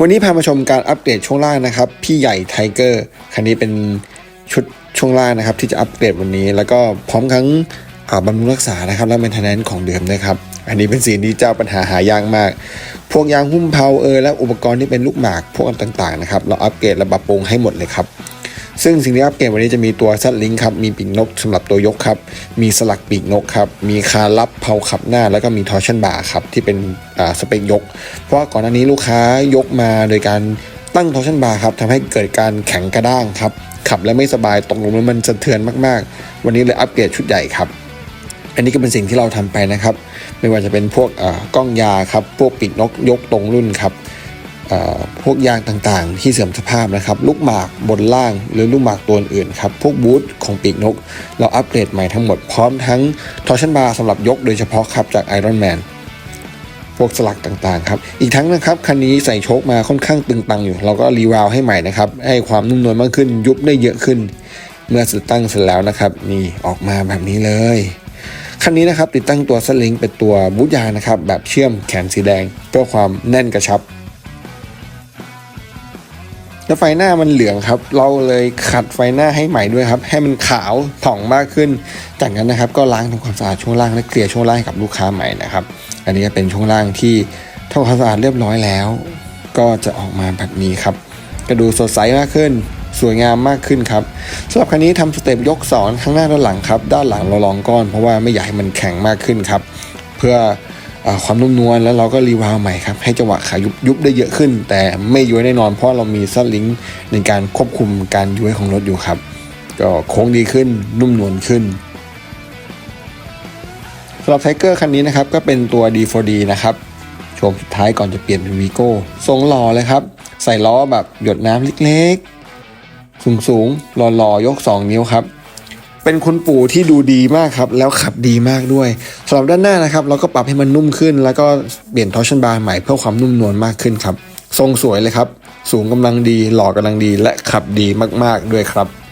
วันนี้พามาชมการอัปเดตช่วงล่างนะครับ พี่ใหญ่ไทเกอร์คันนี้เป็นชุดช่วงล่างนะครับ ที่จะอัปเกรดวันนี้ แล้วก็พร้อมทั้งบำรุงรักษานะครับและ maintenance ของเดิมนะครับ อันนี้เป็นสีที่เจ้าปัญหาหายากมาก พวกยางหุ้มเพาเออและอุปกรณ์ที่เป็นลูกหมากพวกต่างๆนะครับ เราอัปเกรดและปรับปรุงให้หมดเลยครับ ซึ่งสิ่งที่อัปเกรดวันนี้จะมีตัวซัดลิงครับ มีปีกนกสำหรับตัวยกครับ มีสลักปีกนกครับ มีคารับเพาขับหน้า แล้วก็มีทอร์ชันบาร์ครับ ที่เป็นสเปคยก เพราะว่าก่อนหน้านี้ลูกค้ายกมาโดยการตั้งทอร์ชันบาร์ครับทำให้เกิดการแข็งกระด้างครับ ขับแล้วไม่สบายตกลงแล้วมันสะเทือนมากๆ วันนี้เลยอัปเกรดชุดใหญ่ครับอันนี้ก็เป็นสิ่งที่เราทำไปนะครับ ไม่ว่าจะเป็นพวกกล้องยาครับ พวกปีกนกยกตรงรุ่นครับ พวกยางต่างๆ ที่เสื่อมสภาพนะครับ ลูกหมากบนล่างหรือลูกหมากตัวอื่นครับ พวกบูทของปีกนก เราอัปเกรดใหม่ทั้งหมดพร้อมทั้งทอร์ชันบาร์สำหรับยกโดยเฉพาะครับจาก Iron Man พวกสลักต่างๆครับ อีกทั้งนะครับคันนี้ใส่โชคมาค่อนข้างตึงตังอยู่ เราก็รีวาลให้ใหม่นะครับ ให้ความนุ่มนวลมากขึ้น ยุบได้เยอะขึ้น เมื่อติดตั้งเสร็จแล้วนะครับ นี่ออกมาแบบนี้เลยคันนี้นะครับติดตั้งตัวสลิงเป็นตัวบูทยางนะครับแบบเชื่อมแขนสีแดง เพื่อความแน่นกระชับ แล้วไฟหน้ามันเหลืองครับ เราเลยขัดไฟหน้าให้ใหม่ด้วยครับ ให้มันขาวผ่องมากขึ้น จากนั้นนะครับก็ล้างทำความสะอาดช่วงล่างและเคลียร์ช่วงล่างให้กับลูกค้าใหม่นะครับ อันนี้เป็นช่วงล่างที่ทำความสะอาดเรียบร้อยแล้ว ก็จะออกมาแบบนี้ครับกระดูสดใสมากขึ้น สวยงามมากขึ้นครับสำหรับคันนี้ทำสเต็ปยกสอนข้างหน้าด้านหลังครับ ด้านหลังเราลองก้อน เพราะว่าไม่อยากให้มันแข็งมากขึ้นครับ เพื่อ ความนุ่มนวลแล้วเราก็รีวาลใหม่ครับ ให้จังหวะขายุบยุบได้เยอะขึ้น แต่ไม่ย้วยแน่นอนเพราะเรามีซัลลิงก์ในการควบคุมการย้วยของรถอยู่ครับ ก็โค้งดีขึ้นนุ่มนวลขึ้นสำหรับไทเกอร์คันนี้นะครับก็เป็นตัว D4D นะครับโฉมสุดท้ายก่อนจะเปลี่ยนเป็นวีโก้ทรงหล่อเลยครับ ใส่ล้อแบบหยดน้ำเล็กๆ สูงๆหล่อๆยก 2 นิ้วครับ เป็นคุณปู่ที่ดูดีมากครับ แล้วขับดีมากด้วยสำหรับด้านหน้านะครับ เราก็ปรับให้มันนุ่มขึ้น แล้วก็เปลี่ยนทอร์ชันบาร์ใหม่เพื่อความนุ่มนวลมากขึ้นครับ ทรงสวยเลยครับ สูงกำลังดี หล่อกำลังดี และขับดีมากๆด้วยครับ